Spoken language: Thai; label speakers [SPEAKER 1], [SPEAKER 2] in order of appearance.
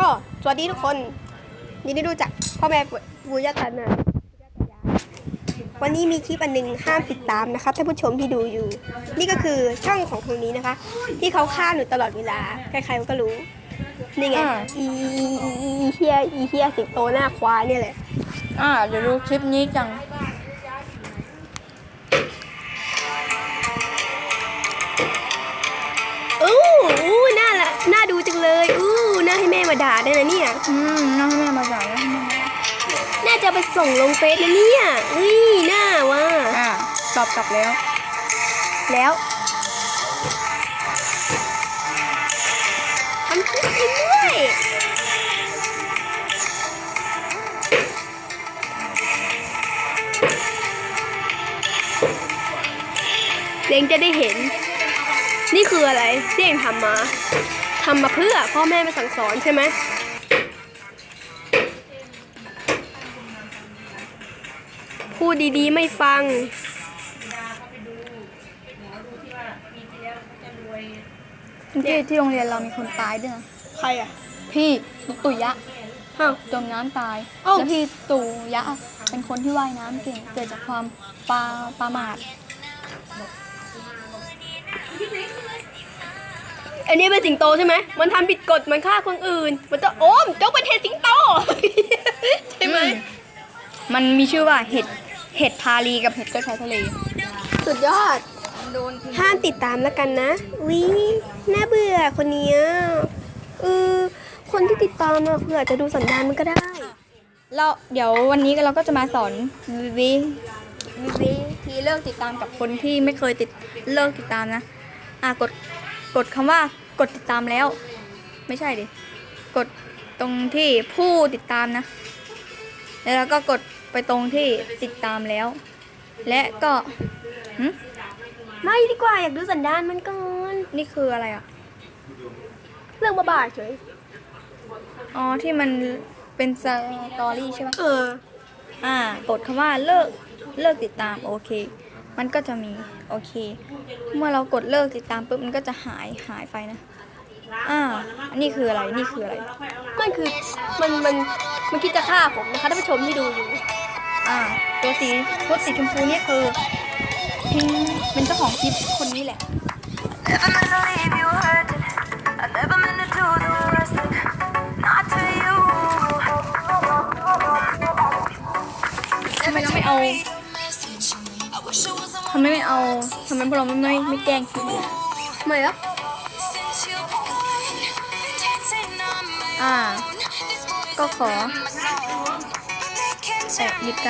[SPEAKER 1] อ๋อสวัสดีทุกคนยินดีรู้จักพ่อแม่บุญญาตานาวันนี้มีคลิปอันหนึ่งห้ามติดตามนะคะท่านผู้ชมที่ดูอยู่ นี่ก็คือช่องของทางนี้นะคะ ที่เขาฆ่าหนูตลอดเวลา ใครๆก็รู้ นี่ไง
[SPEAKER 2] อ่า
[SPEAKER 1] อีอีอีอีอีเฮียอีเฮียสิงโตหน้าควายเนี่ยแหละ
[SPEAKER 2] อ่าเดี๋ยวดูคลิปนี้จัง
[SPEAKER 1] ด่าได้นะเนี่ย
[SPEAKER 2] อืมน่าให้แม่มาจ่ายนะให้แม่มา
[SPEAKER 1] น่าจะไปส่งลงเฟซนะเนี่ยอุ้ยน่าว่า
[SPEAKER 2] อ่าตอบกลับแล้ว
[SPEAKER 1] แล้วทำคลิปเองด้วยเด็กจะได้เห็น นี่คืออะไรที่เองทำมา ทำมาเพื่อพ่อแม่มาสั่งสอนใช่ไหมพูดดีๆไม่ฟัง
[SPEAKER 2] ที่ที่โรงเรียนเรามีคนตายด้วยนะ
[SPEAKER 1] ใครอะ
[SPEAKER 2] พี่ตุยยะ
[SPEAKER 1] อ้าว
[SPEAKER 2] จมน้ำตาย
[SPEAKER 1] เอ้า
[SPEAKER 2] แล้วพี่ตุยะ เป็นคนที่ว่ายน้ำเก่ง เกิดจากความปลาปลาหมาด
[SPEAKER 1] อันนี้เป็นสิงโตใช่ไหม มันทำผิดกฎ มันฆ่าคนอื่น มันจะโอมเจ้าเป็นเห็ดสิงโต ใช่ไหม
[SPEAKER 2] อืมันมีชื่อว่าเห็ด เห็ดพาลีกับเห็ดกระชายทะเล
[SPEAKER 1] สุดยอด ห้ามติดตามแล้วกันนะ วิน่าเบื่อคนเนี้ยเออคนที่ติดตามอะเผื่อจะดูสันดานมันก็ได้
[SPEAKER 2] เราเดี๋ยววันนี้เราก็จะมาสอนวิวิวิธีเลิกติดตามกับคนที่ไม่เคยติดเลิกติดตามนะ อะกด กดคำว่ากดติดตามแล้ว ไม่ใช่ดิกดตรงที่ผู้ติดตามนะ แล้วก็กดไปตรงที่ติดตามแล้ว และก็หึ
[SPEAKER 1] ไม่ดีกว่าอยากดูสันดานมันก่อน
[SPEAKER 2] นี่คืออะไรอะ
[SPEAKER 1] เรื่องบ้าๆเฉย
[SPEAKER 2] อ๋อที่มันเป็นสตอรี่ใช่ปะ
[SPEAKER 1] เออ
[SPEAKER 2] อ่ากดคำว่าเลิกเลิกติดตามโอเค มันก็จะมีโอเค เมื่อเรากดเลิกติดตามปุ๊บมันก็จะหายหายไปนะอ่าอันนี้คืออะไรนี่คืออะไร
[SPEAKER 1] มันคือมันมันมันคิดจะฆ่าผมนะคะท่านผู้ชมที่ดูอยู่
[SPEAKER 2] อ่า ตัวสีรถสีชมพูเนี่ยคือพิงเป็นเจ้าของคลิปคนนี้แหละ
[SPEAKER 3] Never meant to leave you hurting. I never meant to do the worst thing. Not to you.
[SPEAKER 2] ทำไมเราไม่เอาทำไมไม่เอาทำไมพวกเราไม่ไม่ไม่แกล้งคลิปเลย
[SPEAKER 1] ทำไมอะ
[SPEAKER 3] Since you're gone, dancing on my
[SPEAKER 2] อ่า
[SPEAKER 3] own. This boy's
[SPEAKER 2] ก็ขอ
[SPEAKER 3] my song. They can't
[SPEAKER 2] แอบหยุดการ